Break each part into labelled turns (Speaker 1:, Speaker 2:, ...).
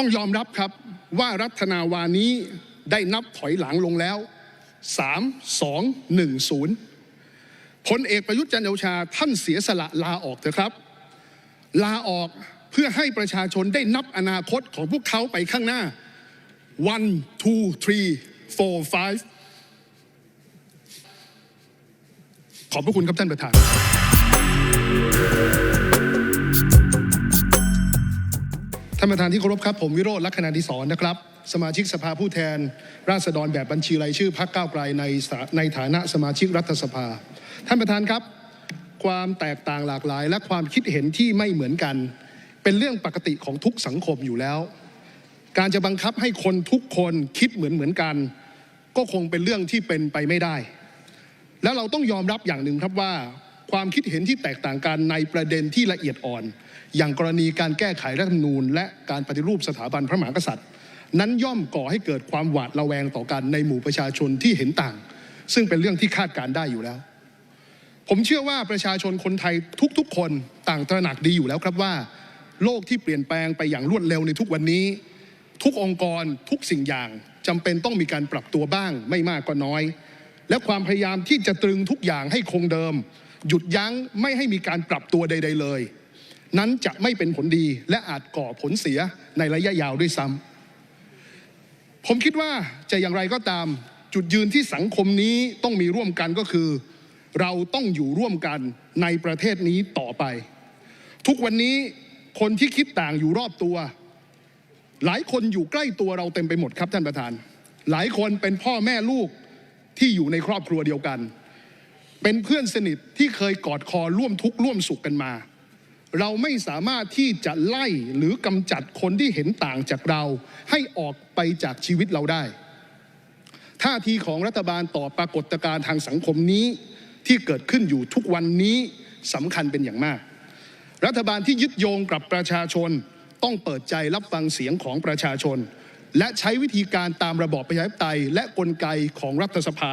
Speaker 1: ต้องยอมรับครับว่ารัฐนาวานี้ได้นับถอยหลังลงแล้ว 3 2 1 0พลเอกประยุทธ์จันทร์โอชาท่านเสียสละลาออกเถอะครับ ลาออกเพื่อให้ประชาชนได้นับอนาคตของพวกเขาไปข้างหน้า one two three four five ขอบพระคุณครับท่านประธาน ท่านประธานที่เคารพครับ ผมวิโรจน์ลักษณะดิศรนะครับ สมาชิกสภาผู้แทน ราษฎรแบบบัญชีรายชื่อพรรคก้าวไกลในในฐานะสมาชิกรัฐสภา ท่านประธานครับ ความแตกต่างหลากหลาย และความคิดเห็นที่ไม่เหมือนกัน เป็นเรื่องปกติของทุกสังคมอยู่แล้ว การจะบังคับให้คนทุกคนคิดเหมือนเหมือนกัน ก็คงเป็นเรื่องที่เป็นไปไม่ได้ แล้วเราต้องยอมรับอย่างหนึ่งครับว่า ความคิดเห็นที่แตกต่างกันในประเด็นที่ละเอียดอ่อน อย่างกรณีการแก้ไขรัฐธรรมนูญ และการปฏิรูปสถาบันพระมหากษัตริย์ นั้นย่อมก่อให้เกิดความหวาดระแวงต่อกันในหมู่ประชาชนที่เห็นต่าง ซึ่งเป็นเรื่องที่คาดการได้อยู่แล้ว ผมเชื่อว่าประชาชนคนไทยทุกๆ คนต่างตระหนักดีอยู่แล้วครับว่า โลกที่เปลี่ยนแปลงไปอย่างรวดเร็วในทุกวันนี้ ทุกองค์กรทุกสิ่งอย่างจำเป็นต้องมีการปรับตัวบ้าง ไม่มากก็น้อย และความพยายามที่จะตรึงทุกอย่างให้คงเดิม หยุดยั้งไม่ให้มีการปรับตัวใด ๆ เลย นั้นจะไม่เป็นผลดีและอาจก่อผลเสียในระยะยาวด้วยซ้ำผมคิดว่าจะอย่างไรก็ตามจุดยืนที่สังคมนี้ต้องมีร่วมกันก็คือ เราต้องอยู่ร่วมกันในประเทศนี้ต่อไป ทุกวันนี้คนที่คิดต่างอยู่รอบตัว หลายคนอยู่ใกล้ตัวเราเต็มไปหมดครับท่านประธาน หลายคนเป็นพ่อแม่ลูกที่อยู่ในครอบครัวเดียวกัน เป็นเพื่อนสนิทที่เคยกอดคอร่วมทุกข์ร่วมสุขกันมา เราไม่สามารถที่จะไล่หรือกำจัดคนที่เห็นต่างจากเรา ให้ออกไปจากชีวิตเราได้ท่าทีของรัฐบาลต่อปรากฏการณ์ทางสังคมนี้ที่เกิดขึ้นอยู่ทุกวันนี้สำคัญเป็นอย่างมาก รัฐบาลที่ยึดโยงกับประชาชนต้องเปิดใจรับฟังเสียงของประชาชน และใช้วิธีการตามระบอบประชาธิปไตย และกลไกของรัฐสภา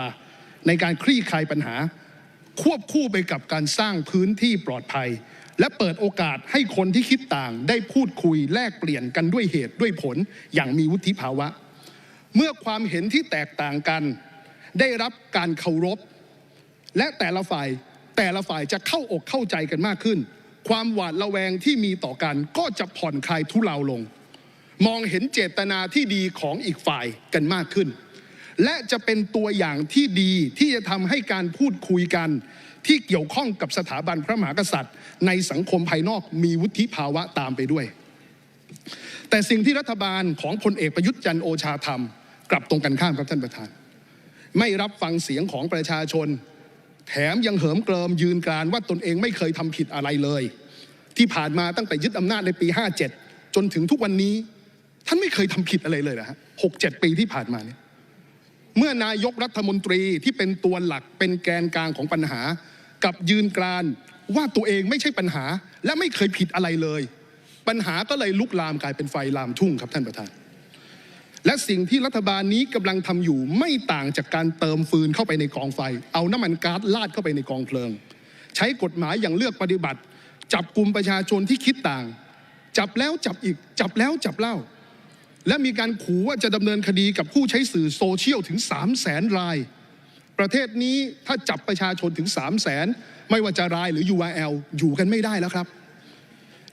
Speaker 1: ในการคลี่คลายปัญหา ควบคู่ไปกับการสร้างพื้นที่ปลอดภัย และเปิดโอกาสให้คนที่คิดต่างได้พูดคุยแลกเปลี่ยนกันด้วยเหตุด้วยผลอย่างมีวุฒิภาวะ เมื่อความเห็นที่แตกต่างกัน ได้รับการเคารพ และแต่ละฝ่ายแต่ละฝ่ายจะเข้าอกเข้าใจกันมากขึ้น ความหวาดระแวงที่มีต่อกันก็จะผ่อนคลายทุเลาลง มองเห็นเจตนาที่ดีของอีกฝ่ายกันมากขึ้น และจะเป็นตัวอย่างที่ดีที่จะทำให้การพูดคุยกัน ที่เกี่ยวข้องกับสถาบันพระมหากษัตริย์ ในสังคมภายนอกมีวุฒิภาวะตามไปด้วย แต่สิ่งที่รัฐบาลของพลเอกประยุทธ์จันโอชาทำกลับตรงกันข้ามครับท่านประธาน ไม่รับฟังเสียงของประชาชน แถมยังเหิมเกริมยืนกรานว่าตนเองไม่เคยทำผิดอะไรเลย ที่ผ่านมาตั้งแต่ยึดอำนาจในปี 57 จนถึงทุกวันนี้ ท่านไม่เคยทำผิดอะไรเลยนะฮะหกเจ็ดปีที่ผ่านมาเนี่ย เมื่อนายกรัฐมนตรีที่เป็นตัวหลักเป็นแกนกลางของปัญหา กับยืนกรานว่าตัวเองไม่ใช่ปัญหา และไม่เคยผิดอะไรเลย ปัญหาก็เลยลุกลามกลายเป็นไฟลามทุ่งครับท่านประธาน และสิ่งที่รัฐบาลนี้กำลังทำอยู่ไม่ต่างจากการเติมฟืนเข้าไปในกองไฟ เอาน้ำมันก๊าซลาดเข้าไปในกองเพลิง ใช้กฎหมายอย่างเลือกปฏิบัติ จับกลุ่มประชาชนที่คิดต่าง จับแล้วจับอีกจับแล้วจับเล่า และมีการขู่ว่าจะดำเนินคดีกับผู้ใช้สื่อโซเชียลถึง3 0 0แสนราย ประเทศนี้ถ้าจับประชาชนถึง3 0 0แสนไม่ว่าจะรายหรือ URL อยู่กันไม่ได้แล้วครับ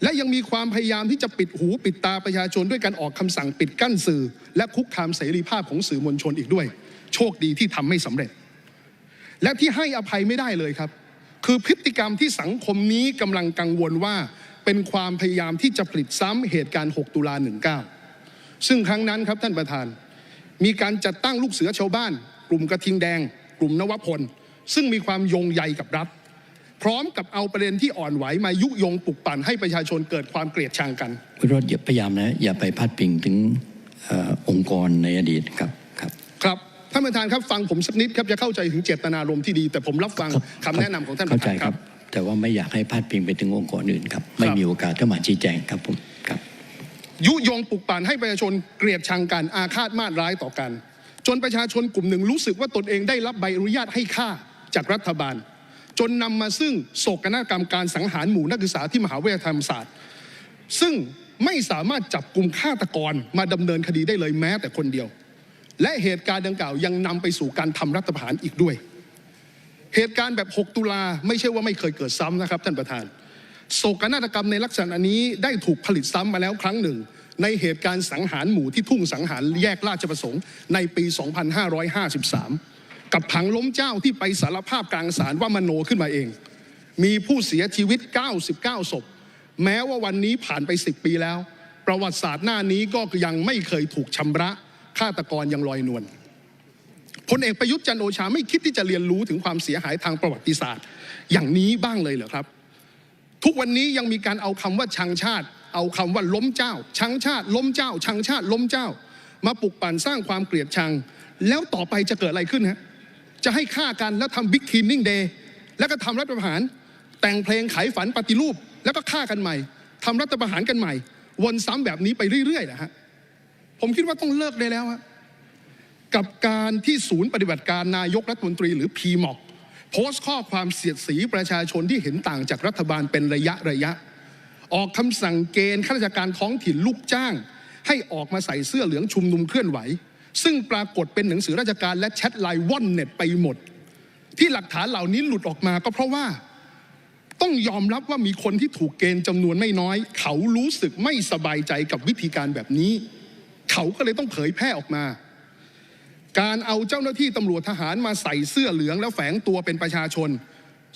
Speaker 1: และยังมีความพยายามที่จะปิดหูปิดตาประชาชนด้วยการออกคำสั่งปิดกั้นสื่อ และคุกคามเสรีภาพของสื่อมวลชนอีกด้วย โชคดีที่ทำไม่สำเร็จ และที่ให้อภัยไม่ได้เลยครับ คือพฤติกรรมที่สังคมนี้กำลังกังวลว่า เป็นความพยายามที่จะผลิตซ้ำเหตุการณ์ 6 ตุลา19 ซึ่งครั้งนั้นครับท่านประธาน มีการจัดตั้งลูกเสือชาวบ้าน กลุ่มกระทิงแดง กลุ่มนวพล ซึ่งมีความโยงใยกับรัฐ พร้อมกับเอาประเด็นที่อ่อนไหวมายุยงปลุกปั่นให้ประชาชนเกิดความเกลียดชังกัน
Speaker 2: วิโรธอย่าพยายามนะอย่าไปพาดพิงถึงเออองค์กรในอดีตครับครับ
Speaker 1: ครับท่านประธานครับฟังผมสักนิดครับจะเข้าใจถึงเจตนารมณ์ที่ดี แต่ผมรับฟังคำแนะนำของท่านป
Speaker 2: เข้า
Speaker 1: ระ
Speaker 2: ใจ
Speaker 1: ธาน
Speaker 2: ค
Speaker 1: ค
Speaker 2: รั
Speaker 1: รับบ
Speaker 2: แต่ว่าไม่อยากให้พาดพิงไปถึงองค์กรอื่นครับไม่มีโอกาสเข้ามาชี้แจงครับผมครับ
Speaker 1: ยุยงปลุกปั่นให้ประชาชนเกลียดชังกันอาฆาตมาตร้ายต่อกัน จนประชาชนกลุ่มหนึ่งรู้สึกว่าตนเองได้รับใบอนุญาตให้ฆ่าจากรัฐบาล จนนำมาซึ่งโศกนาฏกรรมการสังหารหมู่นักศึกษาที่มหาวิทยาลัยธรรมศาสตร์ ซึ่งไม่สามารถจับกลุ่มฆาตกรมาดำเนินคดีได้เลยแม้แต่คนเดียว และเหตุการณ์ดังกล่าวยังนำไปสู่การทำรัฐประหารอีกด้วย เหตุการณ์แบบ 6 ตุลาไม่ใช่ว่าไม่เคยเกิดซ้ำนะครับท่านประธาน โศกนาฏกรรมในลักษณะนี้ได้ถูกผลิตซ้ำมาแล้วครั้งหนึ่ง ในเหตุการณ์สังหารหมู่ที่ทุ่งสังหารแยกราชประสงค์ในปี 2553 กับผังล้มเจ้าที่ไปสารภาพกลางศาลว่ามโนขึ้นมาเอง มีผู้เสียชีวิต 99 ศพ แม้ว่าวันนี้ผ่านไป 10 ปีแล้ว ประวัติศาสตร์หน้านี้ก็ยังไม่เคยถูกชำระฆาตกรยังลอยนวลพลเอกประยุทธ์จันโอชาไม่คิดที่จะเรียนรู้ถึงความเสียหายทางประวัติศาสตร์ อย่างนี้บ้างเลยเหรอครับ ทุกวันนี้ยังมีการเอาคำว่าชังชาติ เอาคำว่าล้มเจ้า ชังชาติ ล้มเจ้า ชังชาติ ล้มเจ้า มาปลุกปั่นสร้างความเกลียดชัง แล้วต่อไปจะเกิดอะไรขึ้นฮะจะให้ฆ่ากันแล้วทำบิ๊กทีนนิ่งเดย์แล้วก็ทำรัฐประหาร แต่งเพลงขายฝันปฏิรูป แล้วก็ฆ่ากันใหม่ทำรัฐประหารกันใหม่ วนซ้ำแบบนี้ไปเรื่อยๆนะฮะผมคิดว่าต้องเลิกได้แล้วฮะกับการที่ศูนย์ปฏิบัติการนายกรัฐมนตรีหรือพีมอก โพสต์ข้อความเสียดสีประชาชนที่เห็นต่างจากรัฐบาลเป็นระยะระยะ ออกคำสั่งเกณฑ์ข้าราชการท้องถิ่นลูกจ้าง ให้ออกมาใส่เสื้อเหลืองชุมนุมเคลื่อนไหว ซึ่งปรากฏเป็นหนังสือราชการและแชทไลน์ว่อนเน็ตไปหมด ที่หลักฐานเหล่านี้หลุดออกมาก็เพราะว่า ต้องยอมรับว่ามีคนที่ถูกเกณฑ์จำนวนไม่น้อย เขารู้สึกไม่สบายใจกับวิธีการแบบนี้ เขาก็เลยต้องเผยแพร่ออกมา การเอาเจ้าหน้าที่ตำรวจทหารมาใส่เสื้อเหลืองแล้วแฝงตัวเป็นประชาชน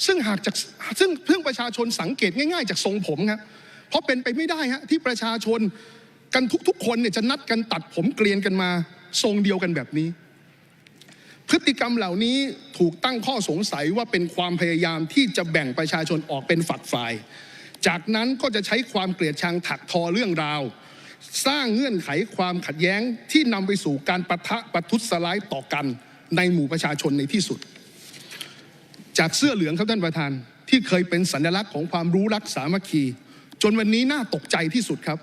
Speaker 1: ซึ่งหากจากซึ่งเพื่อประชาชนสังเกตง่ายๆ จากทรงผมครับเพราะเป็นไปไม่ได้ฮะที่ประชาชนกันทุกๆ คนเนี่ยจะนัดกันตัดผมเกลียนกันมาทรงเดียวกันแบบนี้ พฤติกรรมเหล่านี้ถูกตั้งข้อสงสัยว่าเป็นความพยายามที่จะแบ่งประชาชนออกเป็นฝักฝ่าย จากนั้นก็จะใช้ความเกลียดชังถักทอเรื่องราว สร้างเงื่อนไขความขัดแย้งที่นำไปสู่การปะทะประทุษร้ายต่อกันในหมู่ประชาชนในที่สุด จากเสื้อเหลืองครับท่านประธาน ที่เคยเป็นสัญลักษณ์ของความรู้รักสามัคคี จนวันนี้น่าตกใจที่สุดครับ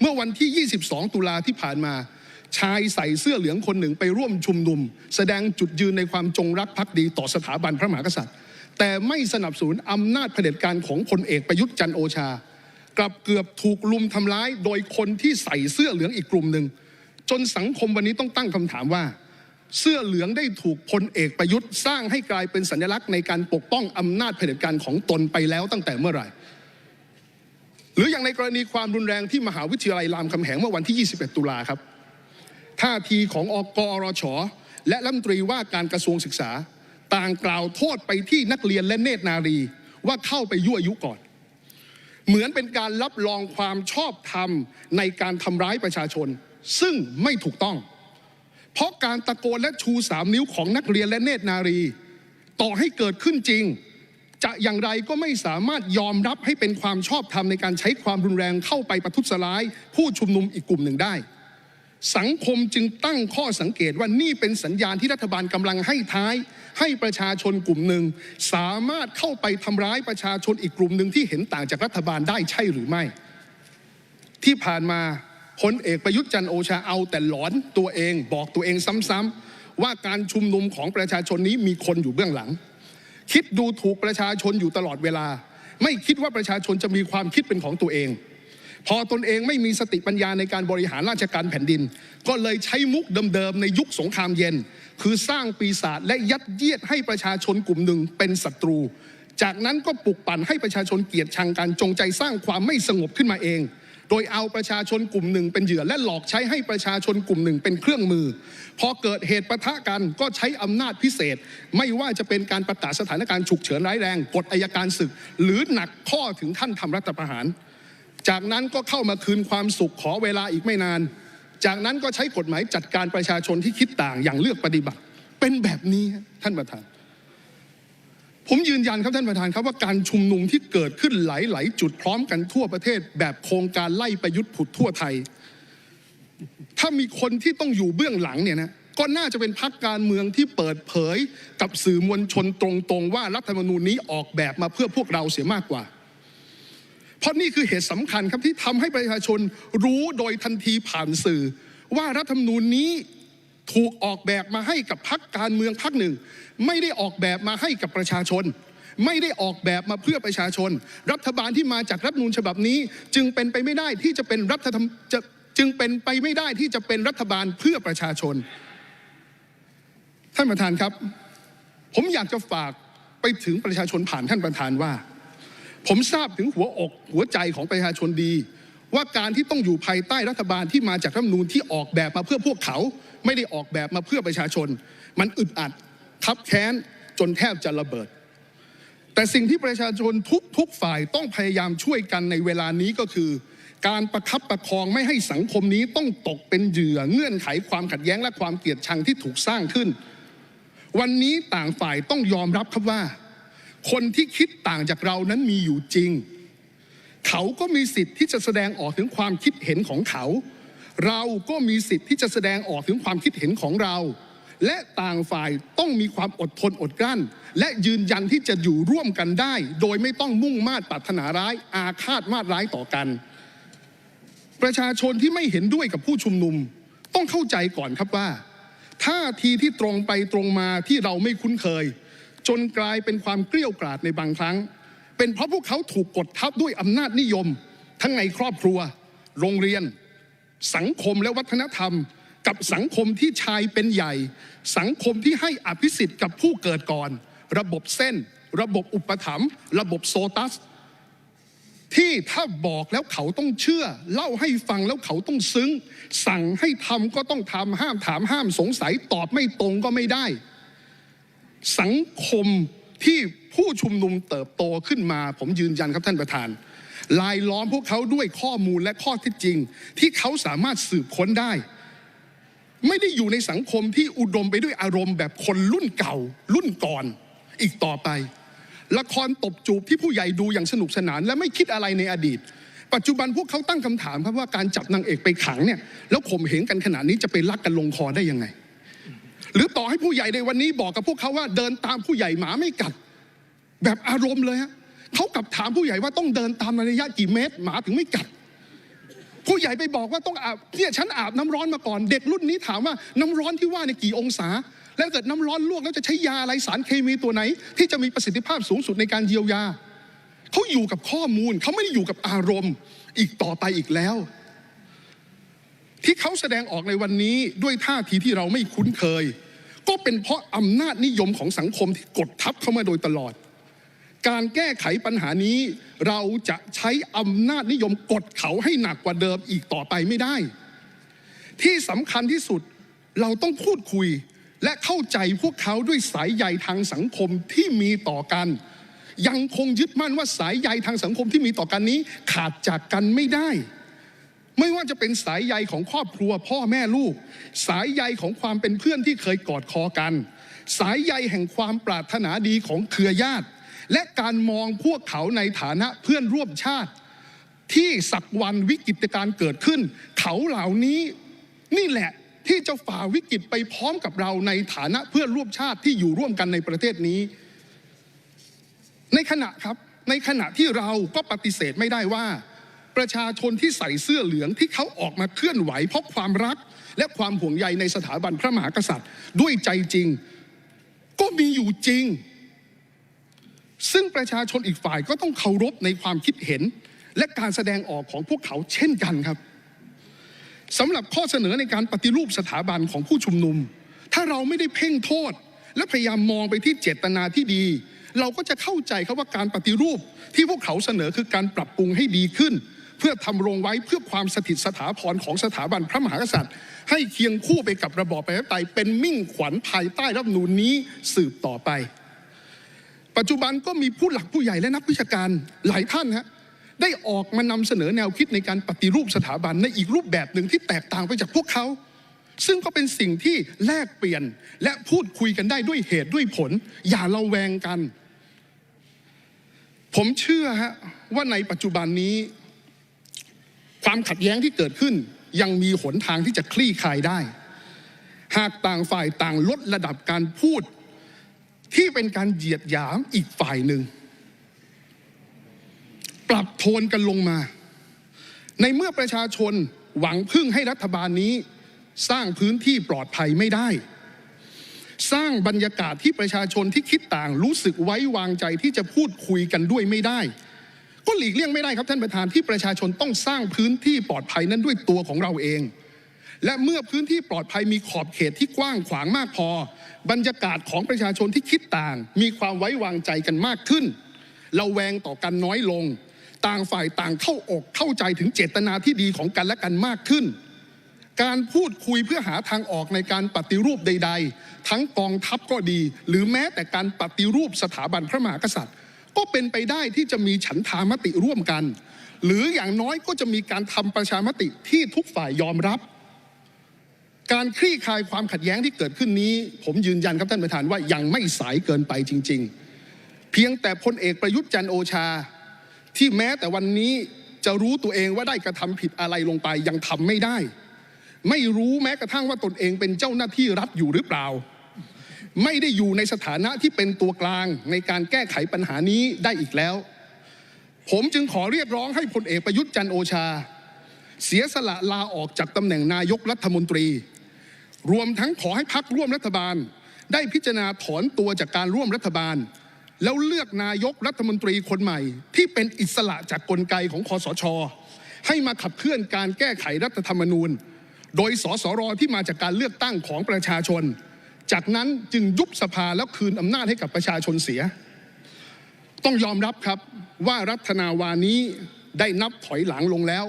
Speaker 1: เมื่อวันที่ 22 ตุลาที่ผ่านมา ชายใส่เสื้อเหลืองคนหนึ่งไปร่วมชุมนุม แสดงจุดยืนในความจงรักภักดีต่อสถาบันพระมหากษัตริย์ แต่ไม่สนับสนุนอำนาจเผด็จการของพลเอกประยุทธ์จันโอชา กลับเกือบถูกลุมทำร้าย โดยคนที่ใส่เสื้อเหลืองอีกกลุ่มหนึ่งจนสังคมวันนี้ต้องตั้งคำถามว่า เสื้อเหลืองได้ถูกพลเอกประยุทธ์สร้างให้กลายเป็นสัญลักษณ์ในการปกป้องอำนาจเผด็จการของตนไปแล้วตั้งแต่เมื่อไหร่ หรืออย่างในกรณีความรุนแรงที่มหาวิทยาลัยรามคำแหงเมื่อวันที่ 21 ตุลาครับท่าทีของอกอรชและรัฐมนตรีว่าการกระทรวงศึกษา ต่างกล่าวโทษไปที่นักเรียนและเนตรนารีว่าเข้าไปยั่วยุก่อน เหมือนเป็นการรับรองความชอบธรรมในการทำร้ายประชาชน ซึ่งไม่ถูกต้อง เพราะการตะโกนและชูสามนิ้วของนักเรียนและเนตรนารี ต่อให้เกิดขึ้นจริง จะอย่างไรก็ไม่สามารถยอมรับให้เป็นความชอบธรรมในการใช้ความรุนแรงเข้าไปประทุษร้าย ผู้ชุมนุมอีกกลุ่มหนึ่งได้ สังคมจึงตั้งข้อสังเกตว่านี่เป็นสัญญาณที่รัฐบาลกำลังให้ท้าย ให้ประชาชนกลุ่มหนึ่ง สามารถเข้าไปทำร้ายประชาชนอีกกลุ่มหนึ่งที่เห็นต่างจากรัฐบาลได้ใช่หรือไม่ ที่ผ่านมาพลเอกประยุทธ์จันทร์โอชาเอาแต่หลอนตัวเองบอกตัวเองซ้ำๆว่าการชุมนุมของประชาชนนี้มีคนอยู่เบื้องหลัง คิดดูถูกประชาชนอยู่ตลอดเวลา ไม่คิดว่าประชาชนจะมีความคิดเป็นของตัวเอง พอตนเองไม่มีสติปัญญาในการบริหารราชการแผ่นดิน ก็เลยใช้มุกเดิมๆในยุคสงครามเย็น คือสร้างปีศาจและยัดเยียดให้ประชาชนกลุ่มหนึ่งเป็นศัตรู จากนั้นก็ปลุกปั่นให้ประชาชนเกลียดชังกันจงใจสร้างความไม่สงบขึ้นมาเอง โดยเอาประชาชนกลุ่มหนึ่งเป็นเหยื่อและหลอกใช้ให้ประชาชนกลุ่มหนึ่งเป็นเครื่องมือ พอเกิดเหตุประทะกันก็ใช้อำนาจพิเศษ ไม่ว่าจะเป็นการประกาศสถานการณ์ฉุกเฉินร้ายแรงกฎอายการศึก หรือหนักข้อถึงขั้นทำรัฐประหาร จากนั้นก็เข้ามาคืนความสุขขอเวลาอีกไม่นาน จากนั้นก็ใช้กฎหมายจัดการประชาชนที่คิดต่างอย่างเลือกปฏิบัติ เป็นแบบนี้ท่านประธาน ผมยืนยันครับท่านประธานครับว่าการชุมนุมที่เกิดขึ้นหลาย ๆ จุดพร้อมกันทั่วประเทศ แบบโครงการไล่ประยุทธ์ผุดทั่วไทย ถ้ามีคนที่ต้องอยู่เบื้องหลังเนี่ยนะก็น่าจะเป็นพรรคการเมืองที่เปิดเผยกับสื่อมวลชนตรง ๆ ว่ารัฐธรรมนูญนี้ออกแบบมาเพื่อพวกเราเสียมากกว่า เพราะนี่คือเหตุสำคัญครับที่ทำให้ประชาชนรู้โดยทันทีผ่านสื่อ ว่ารัฐธรรมนูญนี้ถูกออกแบบมาให้กับพรรคการเมืองพรรคหนึ่ง ไม่ได้ออกแบบมาให้กับประชาชน ไม่ได้ออกแบบมาเพื่อประชาชน รัฐบาลที่มาจากรัฐธรรมนูญฉบับนี้ จึงเป็นไปไม่ได้ที่จะเป็นรัฐธรรมจจึงเป็นไปไม่ได้ที่จะเป็นรัฐบาลเพื่อประชาชน ท่านประธานครับ ผมอยากจะฝากไปถึงประชาชนผ่านท่านประธานว่า ผมทราบถึงหัวอกหัวใจของประชาชนดี ว่าการที่ต้องอยู่ภายใต้รัฐบาลที่มาจากรัฐมนูญที่ออกแบบมาเพื่อพวกเขา ไม่ได้ออกแบบมาเพื่อประชาชน มันอึดอัดคับแค้นจนแทบจะระเบิด แต่สิ่งที่ประชาชนทุกทุกฝ่ายต้องพยายามช่วยกันในเวลานี้ก็คือ การประคับประคองไม่ให้สังคมนี้ต้องตกเป็นเหยื่อเงื่อนไขความขัดแย้งและความเกลียดชังที่ถูกสร้างขึ้น วันนี้ต่างฝ่ายต้องยอมรับครับว่า คนที่คิดต่างจากเรานั้นมีอยู่จริง เขาก็มีสิทธิ์ที่จะแสดงออกถึงความคิดเห็นของเขา เราก็มีสิทธิ์ที่จะแสดงออกถึงความคิดเห็นของเรา และต่างฝ่ายต้องมีความอดทนอดกลั้น และยืนยันที่จะอยู่ร่วมกันได้ โดยไม่ต้องมุ่งมาดปรารถนาร้าย อาฆาตมาดร้ายต่อกัน ประชาชนที่ไม่เห็นด้วยกับผู้ชุมนุม ต้องเข้าใจก่อนครับว่าท่าทีที่ตรงไปตรงมาที่เราไม่คุ้นเคย จนกลายเป็นความเกลี้ยวกราดในบางครั้ง เป็นเพราะพวกเขาถูกกดทับด้วยอำนาจนิยม ทั้งในครอบครัว โรงเรียน สังคมและวัฒนธรรม กับสังคมที่ชายเป็นใหญ่ สังคมที่ให้อภิสิทธิ์กับผู้เกิดก่อน ระบบเส้น ระบบอุปถัมภ์ระบบโซตัส ที่ถ้าบอกแล้วเขาต้องเชื่อ เล่าให้ฟังแล้วเขาต้องซึ้ง สั่งให้ทำก็ต้องทำห้ามถามห้ามสงสัยตอบไม่ตรงก็ไม่ได้ สังคมที่ผู้ชุมนุมเติบโตขึ้นมา ผมยืนยันครับท่านประธาน ลายล้อมพวกเขาด้วยข้อมูลและข้อเท็จจริง ที่เขาสามารถสืบค้นได้ ไม่ได้อยู่ในสังคมที่อุดมไปด้วยอารมณ์แบบคนรุ่นเก่า รุ่นก่อนอีกต่อไป ละครตบจูบที่ผู้ใหญ่ดูอย่างสนุกสนาน และไม่คิดอะไรในอดีต ปัจจุบันพวกเขาตั้งคำถามครับว่าการจับนางเอกไปขังเนี่ยแล้วข่มเหงกันขนาดนี้จะไปรักกันลงคอได้ยังไง หรือต่อให้ผู้ใหญ่ในวันนี้บอกกับพวกเขาว่าเดินตามผู้ใหญ่หมาไม่กัด แบบอารมณ์เลยฮะเขากลับถามผู้ใหญ่ว่าต้องเดินตามระยะกี่เมตร หมาถึงไม่กัด ผู้ใหญ่ไปบอกว่าต้องอาบเนี่ยฉันอาบน้ำร้อนมาก่อน เด็กรุ่นนี้ถามว่าน้ำร้อนที่ว่าเนี่ยกี่องศา แล้วเกิดน้ำร้อนลวกแล้วจะใช้ยาอะไรสารเคมีตัวไหน ที่จะมีประสิทธิภาพสูงสุดในการเยียวยาเขาอยู่กับข้อมูลเขาไม่ได้อยู่กับอารมณ์ อีกต่อไปอีกแล้ว ที่เขาแสดงออกในวันนี้ด้วยท่าทีที่เราไม่คุ้นเคย ก็เป็นเพราะอำนาจนิยมของสังคมที่กดทับเข้ามาโดยตลอด การแก้ไขปัญหานี้ เราจะใช้อำนาจนิยมกดเขาให้หนักกว่าเดิมอีกต่อไปไม่ได้ ที่สำคัญที่สุดเราต้องพูดคุยและเข้าใจพวกเขาด้วยสายใยทางสังคมที่มีต่อกัน ยังคงยึดมั่นว่าสายใยทางสังคมที่มีต่อกันนี้ขาดจากกันไม่ได้ ไม่ว่าจะเป็นสายใยของครอบครัวพ่อแม่ลูก สายใยของความเป็นเพื่อนที่เคยกอดคอกัน สายใยแห่งความปรารถนาดีของเครือญาติ และการมองพวกเขาในฐานะเพื่อนร่วมชาติ ที่สักวันวิกฤตการณ์เกิดขึ้น เขาเหล่านี้นี่แหละที่จะฝ่าวิกฤตไปพร้อมกับเราในฐานะเพื่อนร่วมชาติที่อยู่ร่วมกันในประเทศนี้ ในขณะครับในขณะที่เราก็ปฏิเสธไม่ได้ว่า ประชาชนที่ใส่เสื้อเหลืองที่เขาออกมาเคลื่อนไหวเพราะความรัก และความห่วงใยในสถาบันพระมหากษัตริย์ ด้วยใจจริง ก็มีอยู่จริง ซึ่งประชาชนอีกฝ่ายก็ต้องเคารพในความคิดเห็น และการแสดงออกของพวกเขาเช่นกันครับสำหรับข้อเสนอในการปฏิรูปสถาบันของผู้ชุมนุม ถ้าเราไม่ได้เพ่งโทษ และพยายามมองไปที่เจตนาที่ดี เราก็จะเข้าใจครับว่าการปฏิรูปที่พวกเขาเสนอคือการปรับปรุงให้ดีขึ้น เพื่อทำรงไว้เพื่อความสถิตสถาพรของสถาบันพระมหากษัตริย์ ให้เคียงคู่ไปกับระบอบประชาธิปไตยเป็นมิ่งขวัญภายใต้รัฐนูญนี้สืบต่อไป ปัจจุบันก็มีผู้หลักผู้ใหญ่และนักวิชาการหลายท่านฮะได้ออกมานำเสนอแนวคิดในการปฏิรูปสถาบันในอีกรูปแบบหนึ่งที่แตกต่างไปจากพวกเขา ซึ่งก็เป็นสิ่งที่แลกเปลี่ยนและพูดคุยกันได้ด้วยเหตุด้วยผล อย่าเราแวงกัน ผมเชื่อฮะว่าในปัจจุบันนี้ ความขัดแย้งที่เกิดขึ้นยังมีหนทางที่จะคลี่คลายได้ หากต่างฝ่ายต่างลดระดับการพูด ที่เป็นการเหยียดหยามอีกฝ่ายหนึ่ง ปรับโทนกันลงมา ในเมื่อประชาชนหวังพึ่งให้รัฐบาลนี้ สร้างพื้นที่ปลอดภัยไม่ได้ สร้างบรรยากาศที่ประชาชนที่คิดต่างรู้สึกไว้วางใจที่จะพูดคุยกันด้วยไม่ได้ ก็หลีกเลี่ยงไม่ได้ครับท่านประธานที่ประชาชนต้องสร้างพื้นที่ปลอดภัยนั้นด้วยตัวของเราเอง และเมื่อพื้นที่ปลอดภัยมีขอบเขตที่กว้างขวางมากพอ บรรยากาศของประชาชนที่คิดต่าง มีความไว้วางใจกันมากขึ้นเราแวงต่อกันน้อยลง ต่างฝ่ายต่างเข้าอกเข้าใจถึงเจตนาที่ดีของกันและกันมากขึ้น การพูดคุยเพื่อหาทางออกในการปฏิรูปใด ๆ ทั้งกองทัพก็ดี หรือแม้แต่การปฏิรูปสถาบันพระมหากษัตริย์ ก็เป็นไปได้ที่จะมีฉันทามติร่วมกัน หรืออย่างน้อยก็จะมีการทำประชามติที่ทุกฝ่ายยอมรับ การคลี่คลายความขัดแย้งที่เกิดขึ้นนี้ ผมยืนยันครับท่านประธานว่ายังไม่สายเกินไปจริง ๆ เพียงแต่พลเอกประยุทธ์จันทร์โอชา ที่แม้แต่วันนี้จะรู้ตัวเองว่าได้กระทำผิดอะไรลงไปยังทำไม่ได้ ไม่รู้แม้กระทั่งว่าตนเองเป็นเจ้าหน้าที่รัฐอยู่หรือเปล่า ไม่ได้อยู่ในสถานะที่เป็นตัวกลางในการแก้ไขปัญหานี้ได้อีกแล้ว ผมจึงขอเรียกร้องให้พลเอกประยุทธ์จันโอชา เสียสละลาออกจากตำแหน่งนายกรัฐมนตรี รวมทั้งขอให้พักร่วมรัฐบาล ได้พิจารณาถอนตัวจากการร่วมรัฐบาล แล้วเลือกนายกรัฐมนตรีคนใหม่ ที่เป็นอิสระจากกลไกของคอสช ให้มาขับเคลื่อนการแก้ไขรัฐธรรมนูญ โดยสสรที่มาจากการเลือกตั้งของประชาชน จากนั้นจึงยุบสภาแล้วคืนอำนาจให้กับประชาชนเสีย ต้องยอมรับครับว่ารัฐนาวานี้ได้นับถอยหลังลงแล้ว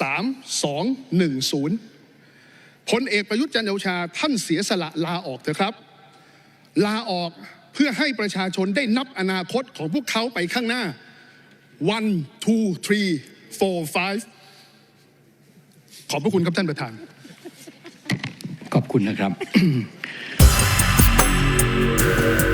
Speaker 1: 3 2 1 0พลเอกประยุทธ์จันทร์โอชาท่านเสียสละลาออกเถอะครับ ลาออกเพื่อให้ประชาชนได้นับอนาคตของพวกเขาไปข้างหน้า one two three four five ขอบพระคุณครับท่านประธาน
Speaker 2: ขอบคุณนะครับ Thank you.